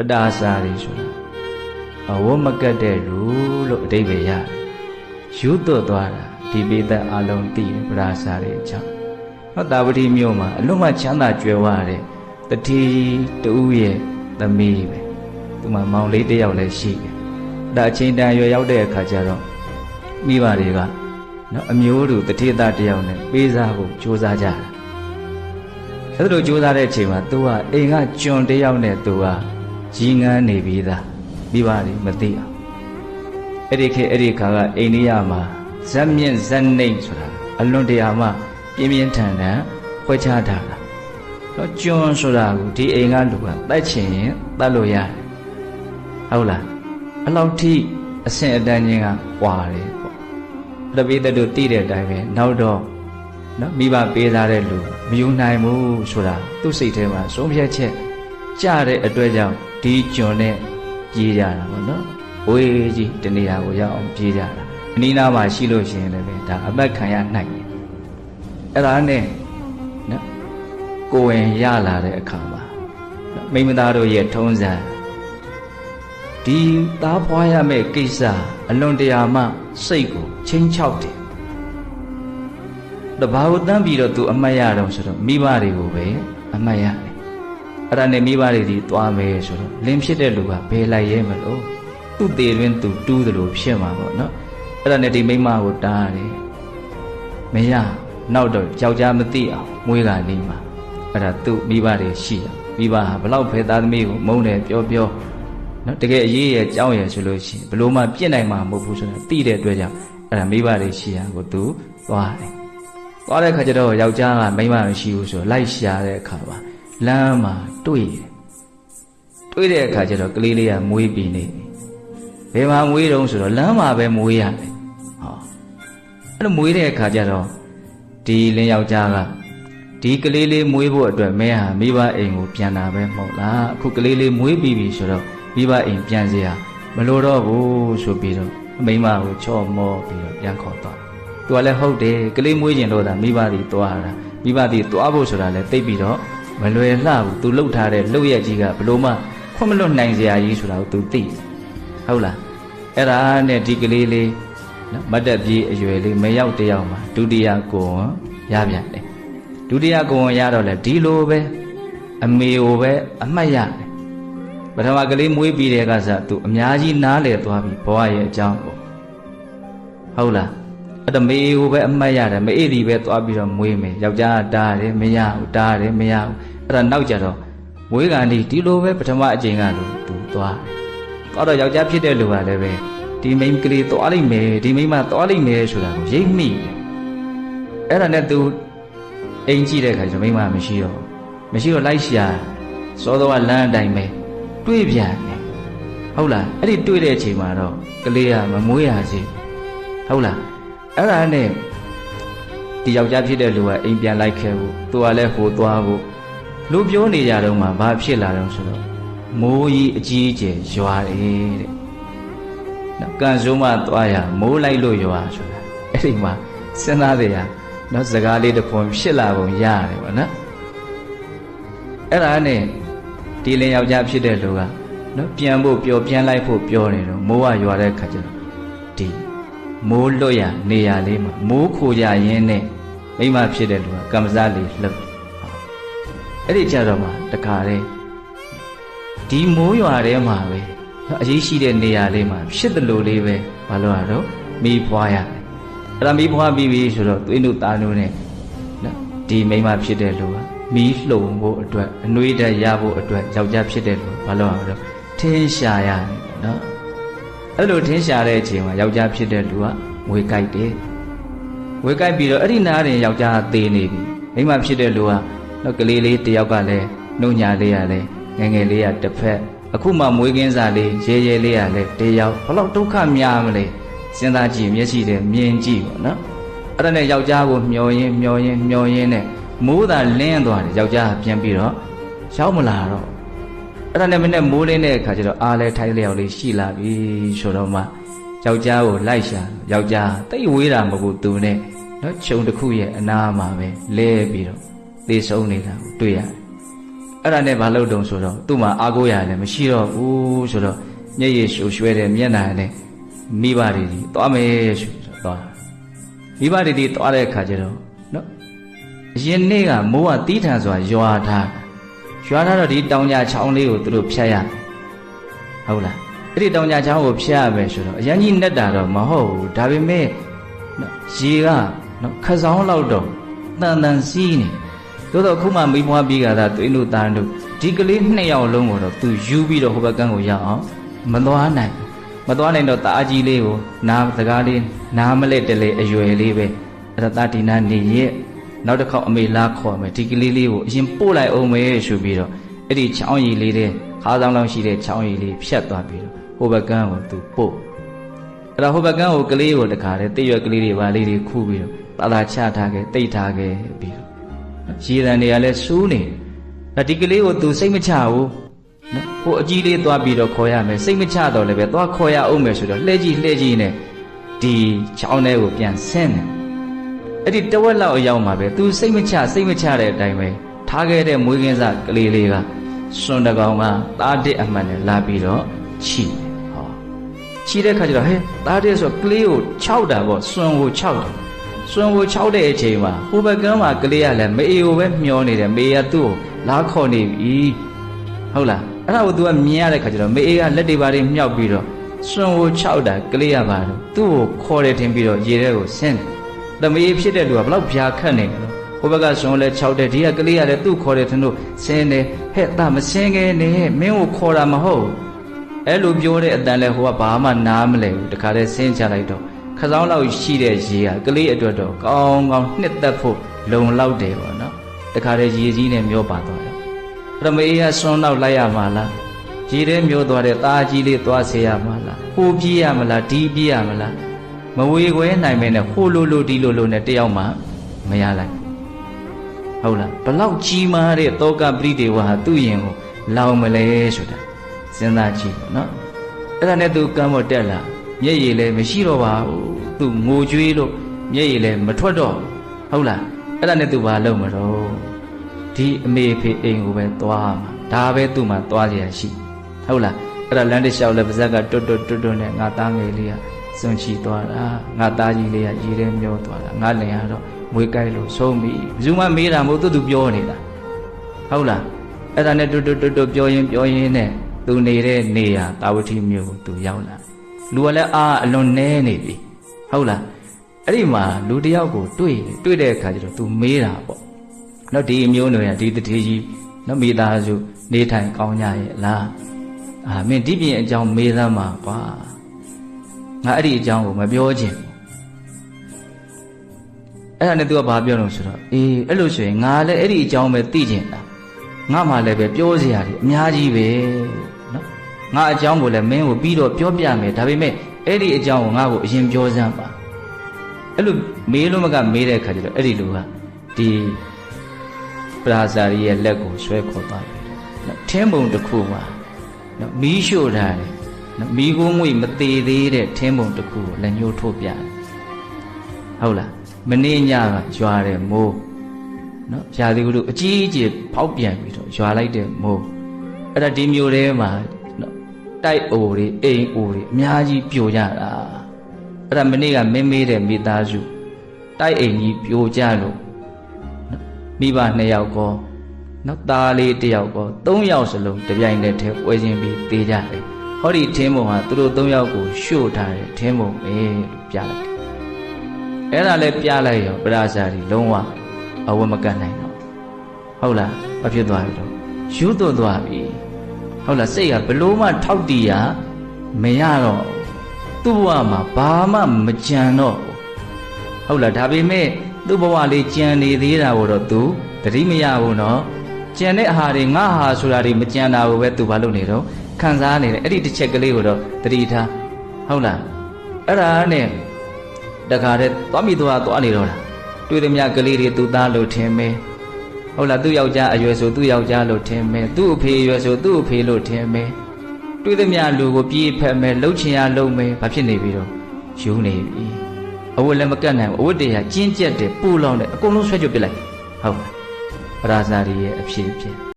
ပတာစာရီဆိုတာအဝတ်မကတ်တဲ့လူလို့အဓိပ္ပာယ်ရတယ်ယူသွတ်သွားတာဒီပေသက်အလုံးသိတယ်ပတာစာရီအကြောင်းဟောတာဝတိမြို့မှာအလုံးမချမ်းသာကြွယ်ဝတဲ့တတိတူရဲ့သမီးပဲသူမှမောင်လေးတစ်ယောက်လည်းရှိတယ်ဒါအချိန်တန်ရွယ်ရောက်တဲ့အခါကျတော့မိဘတွေကနော်အမျိုးတူတတိသားတစ်ယောက်နဲ့ပေးစားဖို့ကြိုးစားကြတာအဲ့လိုကြိုးစားတဲ့အချိန်မှာ तू ကအိမ်ကကျွန်တစ်ယောက်နဲ့ तू က ကြီးငန်းနေပြီးသားမိဘတွေမသိအောင်အဲ့ဒီခေတ်အဲ့ဒီခါကအိန္ဒိယမှာဇက်မြင့်ဇက်နှိမ့်ဆိုတာအလွန်တရာမှပြင်းပြင်းထန်ထန်ခွဲခြားထားတာတော့ကျွန်ဆိုတာကိုဒီအိမ်ကလူကတတ်ချင်ရင်တတ်လို့ရတယ်ဟုတ်လားအလောက်ထိအဆင့်အတန်းချင်းကကွာတယ်ပေါ့တပိတတို့သိတဲ့အတိုင်းပဲနောက်တော့နော်မိဘပေးထားတဲ့လူမယူနိုင်ဘူးဆိုတာသူ့စိတ်ထဲမှာဆုံးဖြတ်ချက်ကြတဲ့အတွက်ကြောင့် ဒီကျွန်နဲ့ပြေးကြတာပေါ့နော်ဝေးကြီးတနေရာကိုရောက်အောင်ပြေးကြတာအနီးနားမှာရှိလို့ရှိရင်လည်းပဲဒါအပတ်ခံရနိုင်တယ်အဲ့ဒါနဲ့နော်ကိုယ်ဝင်ရလာတဲ့အခါမှာနော်မိမသားတို့ရဲ့ထုံးစံဒီသားဖွားရမယ့်ကိစ္စအလွန်တရာမှစိတ်ကိုချင်းချောက်တယ်တဘာကိုတန်းပြီးတော့သူအမှတ်ရတော့ဆိုတော့မိဘတွေကိုပဲအမှတ်ရတယ် အဲ့ဒါနဲ့မိဘတွေဒီသွားမယ်ဆိုတော့လင်းဖြစ်တဲ့လူကဘယ်လိုက်ရဲမလို့သူ့သေးတွင်သူတူးသလိုဖြစ်မှာပေါ့နော်အဲ့ဒါနဲ့ဒီမိမကိုတားတယ်မရနောက်တော့ယောက်ျားမသိအောင်မွေးကနေမှာအဲ့ဒါသူ့မိဘတွေရှိတာမိဘဟာဘလောက်ဖဲသားသမီးကိုမုန်းတယ်ပြောပြောနော်တကယ်အရေးရဲ့ကြောင်းရယ်ဆိုလို့ရှိရင်ဘလို့မှပြစ်နိုင်မှာမဟုတ်ဘူးဆိုတာသိတဲ့အတွက်ကြောင့်အဲ့ဒါမိဘတွေရှိတာကိုသူသွားတယ်သွားတဲ့ခါကျတော့ယောက်ျားကမိန်းမမရှိဘူးဆိုတော့လိုက်ရှာတဲ့အခါမှာ လမ်းမှာတွေ့တယ်တွေ့တဲ့အခါကျတော့ကလေးလေးကမွေးပြီးနေဘယ်မှာမွေးတုံးဆိုတော့လမ်းမှာပဲမွေးရတယ်ဟောအဲ့လိုမွေးတဲ့အခါကျတော့ဒီလင်းယောက်ျားကဒီကလေးလေးမွေးဖို့အတွက်မင်းဟာမိဘအိမ်ကိုပြန်တာပဲမဟုတ်လားအခုကလေးလေးမွေးပြီးပြီဆိုတော့မိဘအိမ်ပြန်စရာမလိုတော့ဘူးဆိုပြီးတော့မိမကိုချော့မောပြီးတော့ပြန်ခေါ်သွားသူကလည်းဟုတ်တယ်ကလေးမွေးကျင်လို့သာမိဘတွေသွားတာမိဘတွေသွားဖို့ဆိုတာလည်းသိပြီးတော့ မလွယ်လှဘူးသူလှုပ်ထားတဲ့လှုပ်ရက်ကြီးကဘလို့မှခွင့်မလွတ်နိုင်စရာကြီးဆိုတာကိုသူသိဟုတ်လားအဲ့ဒါနဲ့ဒီကလေးလေးနော်မတ်တက်ပြေးအရွယ်လေးမရောက်တယောက်မှာဒုတိယကိုဝန်ရပြန်တယ်ဒုတိယကိုဝန်ရတော့လေဒီလိုပဲအမေကိုပဲအမှတ်ရတယ်ပထမကလေးမွေးပြီးတဲ့ကစားသူအများကြီးနားလေသွားပြီဘဝရဲ့အကြောင်းကိုဟုတ်လား အဲ့ဒါမေကိုပဲအမှတ်ရတယ်မအေးဒီပဲသွားပြီးတော့မွေးမယ်ယောက်ျားတားတယ်မရဘူးတားတယ်မရဘူးအဲ့ဒါနောက်ကြတော့မွေးကန်ဒီဒီလိုပဲပထမအချိန်ကလို့သူသွားတယ်သွားတော့ယောက်ျားဖြစ်တဲ့လူကလည်းပဲဒီမိန်းကလေးသွားလိုက်မယ်ဒီမိန်းမသွားလိုက်မယ်ဆိုတာကိုရိပ်မိတယ်အဲ့ဒါနဲ့သူအိမ်ကြည့်တဲ့အခါကျတော့မိန်းမမရှိတော့မရှိတော့လိုက်ရှာစောတော့လမ်းအတိုင်းပဲတွေးပြန်တယ်ဟုတ်လားအဲ့ဒီတွေးတဲ့အချိန်မှာတော့ကလေးကမမွေးရစီဟုတ်လား အဲ့ဒါနဲ့ဒီယောက်ျားဖြစ်တဲ့လူကအိမ်ပြန်လိုက်ခဲ့ဖို့သူကလည်းဟိုသွားဖို့လူပြောနေကြတော့မှဘာဖြစ်လာတော့ဆိုတော့မိုးကြီးအကြီးအကျယ်ရွာတယ်တဲ့နော်ကန်စိုးမသွားရမိုးလိုက်လို့ရွာဆိုတာအဲ့ဒီမှာစဉ်းစားတယ်ရနော်စကားလေးတစ်ခွန်ဖြစ်လာပုံရတယ်ဗောနော်အဲ့ဒါနဲ့ဒီလင်ယောက်ျားဖြစ်တဲ့လူကနော်ပြန်ဖို့ပြောပြန်လိုက်ဖို့ပြောနေတော့မိုးကရွာတဲ့ခါကျတော့ဒီ မိုးလွတ်ရနေရလေးမှာမိုးခိုကြရင်းနဲ့မိမဖြစ်တဲ့လူကကမ္မဇလေးလှုပ်အဲ့ဒီကြတော့မှတခါတည်းဒီမိုးရွာထဲမှာပဲအရေးရှိတဲ့နေရာလေးမှာဖြစ်တယ်လို့လေးပဲမလို့ရတော့မိဖွားရတယ်အဲ့ဒါမိဖွားပြီးပြီဆိုတော့သွေးတို့သားတို့နဲ့နော်ဒီမိမဖြစ်တဲ့လူကမီးလှုံဖို့အတွက်အနှွေးတက်ရဖို့အတွက်ယောက်ျားဖြစ်တဲ့လူဘာလို့ရတော့ထင်းရှာရတယ်နော် အဲ့လိုထင်းရှာတဲ့အချိန်မှာယောက်ျားဖြစ်တဲ့လူကဝေကြိုက်တယ်ဝေကြိုက်ပြီးတော့အဲ့ဒီနားရင်ယောက်ျားသေနေပြီမိမဖြစ်တဲ့လူကနော်ကလေးလေးတယောက်ကလည်းနှုတ်ညာလေးရလဲငယ်ငယ်လေးရတစ်ဖက်အခုမှမွေးကင်းစားလေးရဲရဲလေးရလဲတယောက်ဘလောက်ဒုက္ခများမလဲစဉ်းစားကြည့်မျက်စိနဲ့မြင်ကြည့်ပေါ့နော်အဲ့ဒါနဲ့ယောက်ျားကိုမျောရင်းမျောရင်းမျောရင်းနဲ့မိုးသာလင်းသွားတယ်ယောက်ျားပြန်ပြီးတော့ရောက်မလာတော့ အဲ့ဒါနဲ့မနေ့မိုးလင်းတဲ့အခါကျတော့အားလဲထိုင်းလျောက်လေးရှိလာပြီဆိုတော့မှယောက်ျားကိုလိုက်ရှာယောက်ျားတိတ်ဝေးတာမဟုတ်ဘူးသူနဲ့နော်ခြုံတစ်ခုရဲ့အနားမှာပဲလဲပြီးတော့သေဆုံးနေတာကိုတွေ့ရတယ်အဲ့ဒါနဲ့ဘာလုပ်တုံဆိုတော့သူ့မှာအာကိုရလည်းမရှိတော့ဘူးဆိုတော့မျက်ရည်ရှူရွှဲတဲ့မျက်နှာနဲ့မိဘတွေဒီသွားမယ်ဆိုတော့သွားတာမိဘတွေဒီသွားတဲ့အခါကျတော့နော်အရင်နေ့ကမိုးကတီးထန်စွာရွာထား ရွာထားတော့ဒီတောင်ညာချောင်းလေးကိုသူတို့ဖြတ်ရဟုတ်လားအဲ့ဒီတောင်ညာချောင်းကိုဖြတ်ရမယ်ဆိုတော့အရင်ကြီးနဲ့တာတော့မဟုတ်ဘူးဒါပေမဲ့နော်ရေကနော်ခစောင်းလောက်တော့တန်တန်စီးနေသို့တော့ခုမှမိဘွားပြီးကြတာတွင်းတို့သားတို့ဒီကလေးနှစ်ယောက်လုံးကိုတော့သူယူပြီးတော့ဟိုဘက်ကန်းကိုရအောင်မသွားနိုင်ဘူးမသွားနိုင်တော့တာအကြီးလေးကိုနားစကားလေးနားမလဲတလေအရွယ်လေးပဲအဲ့ဒါတာဒီနာနေရဲ့ နောက်တစ်ခေါက်အမေလားခေါ်မယ်ဒီကလေးလေးကိုအရင်ပို့လိုက်အောင်မယ်ဆိုပြီးတော့အဲ့ဒီချောင်းရည်လေးတဲ့ခါးဆောင်လောက်ရှိတဲ့ချောင်းရည်လေးဖြတ်သွားပြီးတော့ဟိုဘက်ကန်းကိုသူပို့အဲ့ဒါဟိုဘက်ကန်းကိုကလေးကိုတခါတည်းတိရွက်ကလေးတွေပါလေးတွေခူးပြီးတော့ပါလာချထားခဲ့တိတ်ထားခဲ့ပြီးတော့ရေတံတွေကလည်းစူးနေတယ်ဒါဒီကလေးကိုသူစိတ်မချဘူးနော်ဟိုအကြီးလေးသွားပြီးတော့ခေါ်ရမယ်စိတ်မချတော့လည်းပဲသွားခေါ်ရအောင်မယ်ဆိုတော့လှဲကြည့်လှဲကြည့်နဲ့ဒီချောင်းထဲကိုပြန်ဆင်းတယ် အဲ့ဒီတဝက်လောက်အရောက်မှာပဲ तू စိတ်မချစိတ်မချတဲ့အတိုင်းပဲထားခဲ့တဲ့မွေးကင်းစားကလေးလေးကစွန်တကောင်ကသားတစ်အမှန်နဲ့လာပြီးတော့ခြိတယ်ဟောခြိတဲ့ခါကျတော့ဟဲ့သားတစ်ဆိုကလေးကိုခြောက်တာပေါ့စွန်ကိုခြောက်တယ်စွန်ကိုခြောက်တဲ့အချိန်မှာဟိုဘက်ကမ်းမှာကလေးကလည်းမေအေကိုပဲမျောနေတယ်မေကသူ့ကိုလာခေါ်နေပြီဟုတ်လားအဲ့ဒါကို तू ကမြင်ရတဲ့ခါကျတော့မေအေကလက်တွေပါတွေမြောက်ပြီးတော့စွန်ကိုခြောက်တာကလေးရပါတော့သူ့ကိုခေါ်တယ်ထင်ပြီးတော့ရေထဲကိုဆင်းတယ် တမေဖြစ်တဲ့လူကဘလောက်ဖြာခတ်နေတယ်ဟိုဘက်ကဇွန်လဲ6တဲ့ဒီကကလေးကလည်းသူ့ခေါ်တယ်ထင်လို့ဆင်းတယ်ဟဲ့ဒါမဆင်းခဲနဲ့မင်းကိုခေါ်တာမဟုတ်အဲ့လိုပြောတဲ့အတန်လဲဟိုကဘာမှနားမလဲဘူးတခါတည်းဆင်းချလိုက်တော့ခစောင်းလောက်ရှိတဲ့ရေကကလေးအတွက်တော့ကောင်းကောင်းနှစ်သက်ဖို့လုံလောက်တယ်ပေါ့နော်တခါတည်းရေကြီးနဲ့မျောပါသွားတယ်ပရမေးကဆွန်းနောက်လိုက်ရမှာလားရေထဲမျောသွားတဲ့သားကြီးလေးသွားစေရမှာလားဟိုပြေးရမလားဒီပြေးရမလား မဝေခွဲနိုင်မဲနဲ့ဟိုလိုလိုဒီလိုလိုနဲ့တယောက်မှမရလိုက်ဟုတ်လားဘလောက်ကြီးမားတဲ့တောကပရိဒေဝဟာသူ့ရင်ကိုလောင်မလဲဆိုတာစဉ်းစားကြည့်ပေါ့နော်အဲ့ဒါနဲ့သူကမ်းမတက်လာမျက်ရည်လည်းမရှိတော့ပါဘူးသူငိုကြွေးလို့မျက်ရည်လည်းမထွက်တော့ဟုတ်လားအဲ့ဒါနဲ့သူဘာလုပ်မလို့ဒီအမေဖေအိမ်ကိုပဲသွားမှာဒါပဲသူ့မှာသွားကြရရှိဟုတ်လားအဲ့ဒါလမ်းတစ်လျှောက်လည်းပါဇက်ကတွတ်တွတ်တွတ်တွတ်နဲ့ငါသားငယ်လေးက စွန့်ချီသွားတာငါသားကြီးလေးကရေထဲမျောသွားတာငါလင်ကတော့မွေးကြိုက်လို့ဆုံးပြီဘယ်သူမှမေးတာမဟုတ်သူသူပြောနေတာဟုတ်လားအဲ့ဒါနဲ့တွတ်တွတ်တွတ်တွတ်ပြောရင်ပြောရင်နဲ့သူနေတဲ့နေရာတာဝတိမြို့ကိုသူရောက်လာလူကလည်းအာအလွန်နဲနေပြီဟုတ်လားအဲ့ဒီမှာလူတယောက်ကိုတွေ့တွေ့တဲ့အခါကျတော့သူမေးတာပေါ့နော်ဒီအမျိုးနွယ်ကဒီတထေကြီးနော်မိသားစုနေထိုင်ကောင်းကြရဲ့လားအာမင်းဒီပြင်အကြောင်းမေးသမ်းပါကွာ ငါအဲ့ဒီအကြောင်းကိုမပြောချင်ဘူးအဲ့ဒါနဲ့ तू ကဘာပြောလို့ဆိုတော့အေးအဲ့လိုဆိုရင်ငါလည်းအဲ့ဒီအကြောင်းပဲသိချင်တာငါမှလည်းပဲပြောစရာတွေအများကြီးပဲနော်ငါအကြောင်းကိုလည်းမင်းကိုပြီးတော့ပြောပြမယ်ဒါပေမဲ့အဲ့ဒီအကြောင်းကိုငါ့ကိုအရင်ပြောစမ်းပါအဲ့လိုမေးလို့မကမေးတဲ့အခါကျတော့အဲ့ဒီလူကဒီပရာဇာရီရဲ့လက်ကိုဆွဲခေါ်သွားတယ်နော်ထင်းပုံတစ်ခုမှာနော်မီးရှို့ထားတယ်နော် မီးကိုငွေမသေးသေးတဲ့ထင်းပုံတစ်ခုကိုလက်ညှိုးထိုးပြတယ်ဟုတ်လားမနေ့ညကရွာတယ်မိုးနော်ဖြာသီကုလူအကြီးအကျယ်ဖောက်ပြန်ပြီးတော့ရွာလိုက်တဲ့မိုးအဲ့ဒါဒီမျိုးထဲမှာနော်တိုက်အိုတွေအိမ်အိုတွေအများကြီးပြိုကြတာအဲ့ဒါမနေ့ကမင်းမေးတဲ့မိသားစုတိုက်အိမ်ကြီးပြိုကြလို့နော်မိဘနှစ်ယောက်ကောနော်သားလေးတစ်ယောက်ကောသုံးယောက်စလုံးတပြိုင်တည်းထဲပွဲချင်းပြီးတေးကြတယ် ဟောဒီထင်းပုံဟာသူတို့သုံးယောက်ကိုရှို့ထားတဲ့ထင်းပုံပဲလို့ပြလိုက်တယ်အဲ့ဒါလည်းပြလိုက်ရောပရာဇာတိလုံးဝအဝတ်မကတ်နိုင်တော့ဟုတ်လားဘာဖြစ်သွားပြီတော့ယူသွတ်သွားပြီဟုတ်လားစိတ်ကဘလို့မှထောက်တီးရမရတော့သူ့ဘဝမှာဘာမှမကြံတော့ဟုတ်လားဒါပေမဲ့သူ့ဘဝလေးကြံနေသေးတာကိုတော့ तू တတိမရဘူးနော်ကြံတဲ့အာဟာတွေငါဟာဆိုတာတွေမကြံတာကိုပဲ तू ဘာလုပ်နေတော့ ခံစားနေတယ်အဲ့ဒီတစ်ချက်ကလေးကိုတော့တတိထားဟုတ်လားအဲ့ဒါနဲ့တခါတည်းသွားမိသွားသွားနေတော့တာတွေ့သည်များကလေးတွေသူ့သားလို့ထင်မယ်ဟုတ်လားသူ့ယောက်ျားအရွယ်ဆိုသူ့ယောက်ျားလို့ထင်မယ်သူ့အဖေအရွယ်ဆိုသူ့အဖေလို့ထင်မယ်တွေ့သည်များလူကိုပြေးဖက်မယ်လှုပ်ချင်ရလှုပ်မယ်ဘာဖြစ်နေပြီတော့ယူနေပြီအဝတ်လည်းမကတ်နိုင်ဘူးအဝတ်တွေကကျင်းကျက်တယ်ပူလောင်တယ်အကုန်လုံးဆွဲကြပြစ်လိုက်ဟုတ်လားပရာဇာရီရဲ့အဖြစ်အဖြစ်